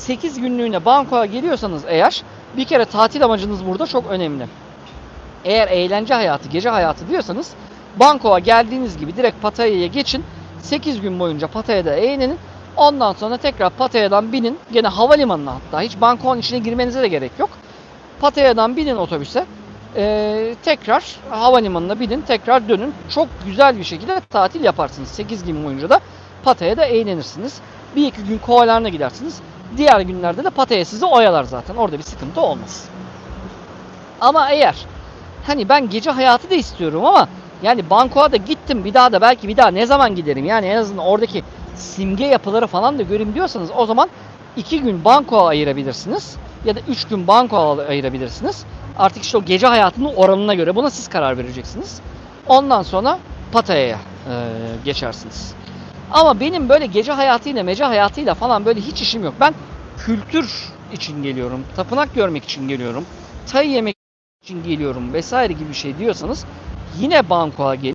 8 günlüğüne Bangkok'a geliyorsanız eğer bir kere tatil amacınız burada çok önemli. Eğer eğlence hayatı, gece hayatı diyorsanız Bangkok'a geldiğiniz gibi direkt Pattaya'ya geçin. 8 gün boyunca Pattaya'da eğlenin. Ondan sonra tekrar Pattaya'dan binin. Gene havalimanına hatta. Hiç Bangkok'un içine girmenize de gerek yok. Pattaya'dan binin otobüse. Ee, tekrar havalimanına binin. Tekrar dönün. Çok güzel bir şekilde tatil yaparsınız. 8 gün boyunca da Pattaya'da eğlenirsiniz. Bir iki gün kovalarına gidersiniz. Diğer günlerde de Pattaya sizi oyalar zaten. Orada bir sıkıntı olmaz. Ama eğer hani ben gece hayatı da istiyorum ama yani Bangkok'a da gittim bir daha da belki bir daha ne zaman giderim yani en azından oradaki simge yapıları falan da göreyim diyorsanız o zaman iki gün Bangkok'a ayırabilirsiniz ya da üç gün Bangkok'a ayırabilirsiniz. Artık işte o gece hayatının oranına göre buna siz karar vereceksiniz. Ondan sonra Pattaya'ya e, geçersiniz. Ama benim böyle gece hayatıyla mece hayatıyla falan böyle hiç işim yok. Ben kültür için geliyorum, tapınak görmek için geliyorum, tay yemek için geliyorum vesaire gibi bir şey diyorsanız yine Bangkok'a gelin.